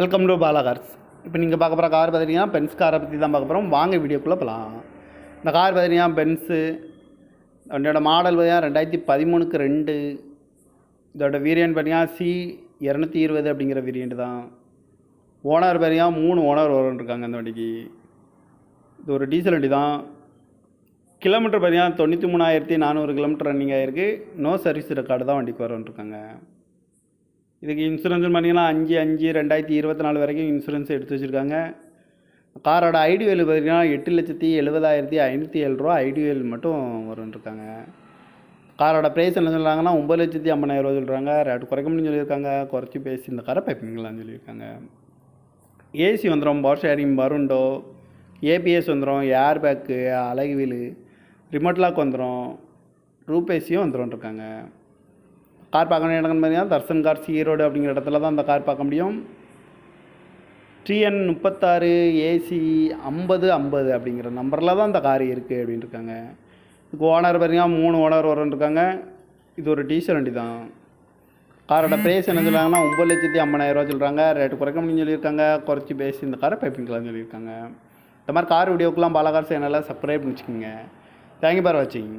Welcome to Bala cars இப்போ நீங்கள் பார்க்க போகிற கார் பார்த்தீங்கன்னா பென்ஸ் காரை பற்றி தான் பார்க்க போகிறோம் வாங்க வீடியோக்குள்ளே போகலாம் இந்த கார் பார்த்தீங்கன்னா பென்ஸு வண்டியோட மாடல் பார்த்தீங்கன்னா ரெண்டாயிரத்தி பதிமூணுக்கு ரெண்டு. இதோட வேரியன்ட் பார்த்தீங்கன்னா சி இரநூத்தி இருபது அப்படிங்கிற வேரியண்ட் தான். ஓனர் பார்த்தீங்கன்னா மூணு ஓனர் இருக்காங்க அந்த வண்டிக்கு. இது ஒரு டீசல் வண்டி தான். கிலோமீட்டர் பார்த்தீங்கன்னா தொண்ணூற்றி மூணாயிரத்தி நானூறு கிலோமீட்டர் ரன்னிங் ஆகிருக்கு நோ சர்வீஸ் ரெக்கார்டு தான் வண்டிக்கு இருக்காங்க. இதுக்கு இன்சூரன்ஸ் பார்த்தீங்கன்னா அஞ்சு அஞ்சு ரெண்டாயிரத்தி இருபத்தி நாலு வரைக்கும் இன்சூரன்ஸ் எடுத்து வச்சுருக்காங்க. காரோட ஐடி வேல் பார்த்தீங்கன்னா எட்டு லட்சத்தி எழுபதாயிரத்தி ஐநூற்றி ஏழு ரூபா ஐடி வேல் மட்டும் வரும்ன்ருக்காங்க காரோட ப்ரைஸ் என்ன சொல்கிறாங்கன்னா ஒம்பது லட்சத்தி ஐம்பதாயிரம் ரூபா சொல்கிறாங்க ரேட் குறைக்க சொல்லியிருக்காங்க. குறைச்சி பேசி இந்த காரை பைப்பிங்களான்னு சொல்லியிருக்காங்க. ஏசி வந்துடும் பவர் ஷேரிங் வருண்டோ ஏபிஎஸ் வந்துடும் ஏர் பேக்கு அழகு வீலு ரிமோட் லாக் வந்துடும் ரூபேசியும் வந்துடும் இருக்காங்க. கார் பார்க்க வேண்டிய இடம்னு பார்த்தீங்கன்னா தர்சன் கார்ஸ் ஈரோடு அப்படிங்கிற இடத்துல தான் அந்த கார் பார்க்க முடியும். டிஎன் முப்பத்தாறு ஏசி ஐம்பது ஐம்பது அப்படிங்கிற நம்பரில் தான் இந்த கார் இருக்குது அப்படின்னு இருக்காங்க. இதுக்கு ஓனர் பார்த்தீங்கன்னா மூணு ஓனர் இருக்காங்க. இது ஒரு டீசல் வண்டி தான். காரோட ப்ரைஸ் என்ன சொல்கிறாங்கன்னா ஒம்பது லட்சத்தி ஐம்பதாயிரரூவா சொல்கிறாங்க ரேட்டு குறைக்க முடியும்னு சொல்லியிருக்காங்க. குறைச்சி பேசி இந்த காரை பைப்பிங்கலாம்னு சொல்லியிருக்காங்க. இந்த மாதிரி கார் வீடியோக்கெலாம் பாலகார் சேனலில் சப்ஸ்கிரைப் பண்ணிச்சுக்கோங்க. தேங்க்யூ பார் வாட்சிங்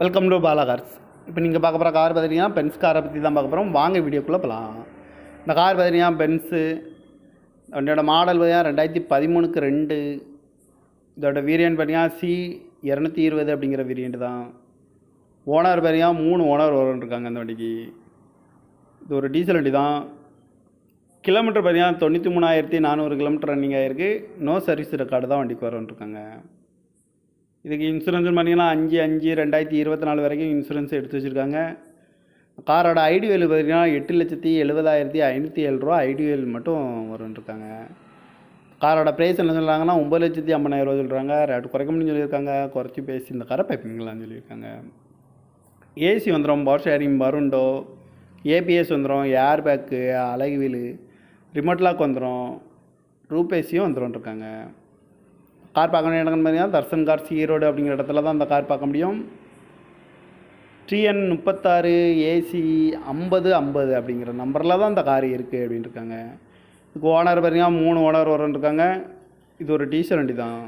வெல்கம் டு பாலாகார்ஸ் இப்போ நீங்கள் பார்க்க போகிற கார் பார்த்தீங்கன்னா பென்ஸ் காரை பற்றி தான் பார்க்க போகிறோம் வாங்க வீடியோக்குள்ளே போகலாம் இந்த கார் பார்த்தீங்கன்னா பென்ஸு வண்டியோட மாடல் பார்த்தீங்கன்னா ரெண்டாயிரத்தி பதிமூணுக்கு ரெண்டு. இதோட வேரியன்ட் பார்த்தீங்கன்னா சி இரநூத்தி இருபது அப்படிங்கிற வேரியண்ட் தான். ஓனர் பார்த்தீங்கன்னா மூணு ஓனர் இருக்காங்க அந்த வண்டிக்கு. இது ஒரு டீசல் வண்டி தான். கிலோமீட்டர் பார்த்தீங்கன்னா தொண்ணூற்றி மூணாயிரத்தி நானூறு கிலோமீட்டர் ரன்னிங் ஆகிருக்கு நோ சர்வீஸ் ரெக்கார்டு தான் வண்டிக்கு வரோன்ட்ருக்காங்க இதுக்கு இன்சூரன்ஸ் பார்த்தீங்கன்னா அஞ்சு அஞ்சு ரெண்டாயிரத்தி இருபத்தி நாலு வரைக்கும் இன்சூரன்ஸ் எடுத்து வச்சுருக்காங்க. காரோட ஐடி வேல் பார்த்தீங்கன்னா எட்டு லட்சத்தி எழுபதாயிரத்தி ஐநூற்றி ஏழு ரூபா ஐடி வேல் மட்டும் வரும்ன்ருக்காங்க காரோட ப்ரைஸ் என்ன சொல்கிறாங்கன்னா ஒம்பது லட்சத்தி ஐம்பதாயிரம் ரூபா சொல்கிறாங்க ரேட் குறைக்க முடியும்னு சொல்லியிருக்காங்க. குறைச்சி பேசி இந்த காரை பைப்பிங்களான்னு சொல்லியிருக்காங்க. ஏசி வந்துடும் பவர் ஷேரிங் பருண்டோ ஏபிஎஸ் வந்துடும் ஏர் பேக்கு அழகு வீலு ரிமோட் லாக் வந்துடும் ரூப் ஏசியும் வந்துடும்ன்ருக்காங்க கார் பார்க்க வேண்டிய இடம்னு பார்த்தீங்கன்னா தர்சன் கார்ஸ் ஈரோடு அப்படிங்கிற இடத்துல தான் அந்த கார் பார்க்க முடியும். டிஎன் முப்பத்தாறு ஏசி ஐம்பது ஐம்பது அப்படிங்கிற நம்பரில் தான் இந்த கார் இருக்குது அப்படின்னு இருக்காங்க இதுக்கு ஓனர் பார்த்தீங்கன்னா மூணு ஓனர் இருக்காங்க இது ஒரு டீசல் வண்டி தான்.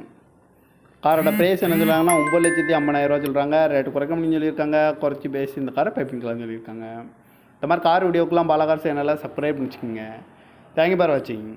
காரோட ப்ரைஸ் என்ன சொல்கிறாங்கன்னா ஒம்பது லட்சத்தி ஐம்பதாயிரரூவா சொல்கிறாங்க ரேட்டு குறைக்க முடியும்னு சொல்லியிருக்காங்க. குறைச்சி பேசி இந்த காரை பைப்பிங்கலாம்னு சொல்லியிருக்காங்க. இந்த மாதிரி கார் வீடியோக்கெலாம் பாலகார் சேனலில் சப்ஸ்கிரைப் பண்ணிச்சுக்கோங்க. தேங்க்யூ பார் வாட்சிங்.